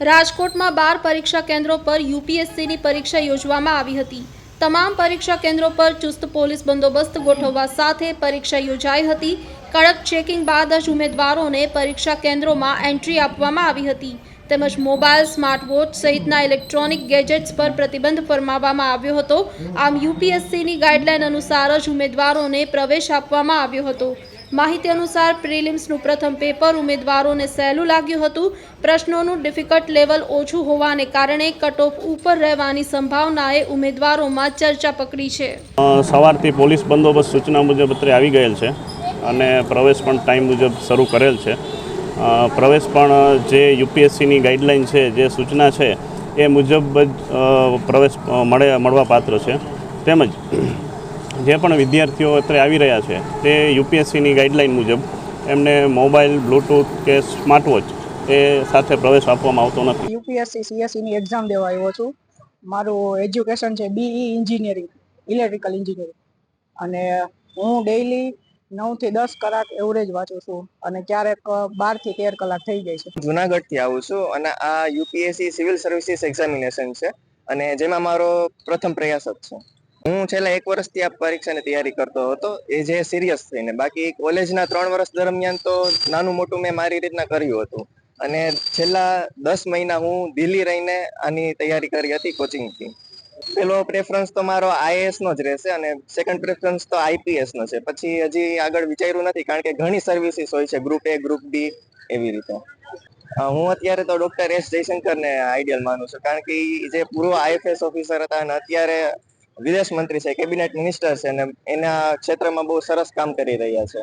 રાજકોટમાં બાર પરીક્ષા કેન્દ્રો પર યુપીએસસીની પરીક્ષા યોજવામાં આવી હતી. તમામ પરીક્ષા કેન્દ્રો પર ચુસ્ત પોલીસ બંદોબસ્ત ગોઠવવા સાથે પરીક્ષા યોજાઈ હતી. કડક ચેકિંગ બાદ જ ઉમેદવારોને પરીક્ષા કેન્દ્રોમાં એન્ટ્રી આપવામાં આવી હતી. તેમજ મોબાઈલ સ્માર્ટ વોચ સહિતના ઇલેક્ટ્રોનિક ગેજેટ્સ પર પ્રતિબંધ ફરમાવવામાં આવ્યો હતો. આમ યુપીએસસીની ગાઈડલાઈન અનુસાર જ ઉમેદવારોને પ્રવેશ આપવામાં આવ્યો હતો. માહિતી અનુસાર પ્રિલિમ્સનું પ્રથમ પેપર ઉમેદવારોને સહેલું લાગ્યું હતું. પ્રશ્નોનું ડિફિકલ્ટ લેવલ ઓછું હોવાને કારણે કટ ઉપર રહેવાની સંભાવનાએ ઉમેદવારોમાં ચર્ચા પકડી છે. સવારથી પોલીસ બંદોબસ્ત સૂચના મુજબ અત્રે આવી ગયેલ છે અને પ્રવેશ પણ ટાઈમ મુજબ શરૂ કરેલ છે. પ્રવેશ પણ જે યુપીએસસીની ગાઈડલાઈન છે, જે સૂચના છે, એ મુજબ જ પ્રવેશ મળે, મળવા પાત્ર છે. તેમજ જે પણ વિદ્યાર્થીઓ અત્રે આવી રહ્યા છે તે યુપીએસસીની ગાઈડલાઇન મુજબ એમને મોબાઈલ બ્લૂટૂથ કે સ્માર્ટ વોચ એ સાથે પ્રવેશ આપવામાં આવતો નથી. યુપીએસસી સીએસસીની એક્ઝામ દેવા આવ્યો છું. મારું એજ્યુકેશન છે બીઈ એન્જિનિયરિંગ ઇલેક્ટ્રિકલ એન્જિનિયરિંગ અને હું ડેઈલી નવથી દસ કલાક એવરેજ વાંચું છું અને ક્યારેક બારથી તેર કલાક થઈ જાય છે. જુનાગઢથી આવું છું અને આ યુપીએસસી સિવિલ સર્વિસીસ એક્ઝામિનેશન છે અને જેમાં મારો પ્રથમ પ્રયાસ જ છે. હું છેલ્લા એક વર્ષથી આ પરીક્ષાની તૈયારી કરતો હતો. એ જે સિરિયસ થઈને બાકી કોલેજના ત્રણ વર્ષ દરમિયાન તો નાનું મોટું મેં મારી રીતના કર્યું હતું. અને છેલ્લા દસ મહિના હું દિલ્હી રહીને આની તૈયારી કરી હતી કોચિંગથી પેલો પ્રેફરન્સ તો મારો આઈએએસ નો જ રહેશે અને સેકન્ડ પ્રેફરન્સ તો આઈપીએસ નો છે. પછી હજી આગળ વિચાર્યું નથી, કારણ કે ઘણી સર્વિસીસ હોય છે ગ્રુપ એ ગ્રુપ બી એવી રીતે. હું અત્યારે તો ડોક્ટર એસ જયશંકરને આઈડિયલ માનું છું, કારણ કે જે પૂર્વ આઈએફએસ ઓફિસર હતા અને અત્યારે વિદેશ મંત્રી છે, કેબિનેટ મિનિસ્ટર છે અને એના ક્ષેત્રમાં બહુ સરસ કામ કરી રહ્યા છે.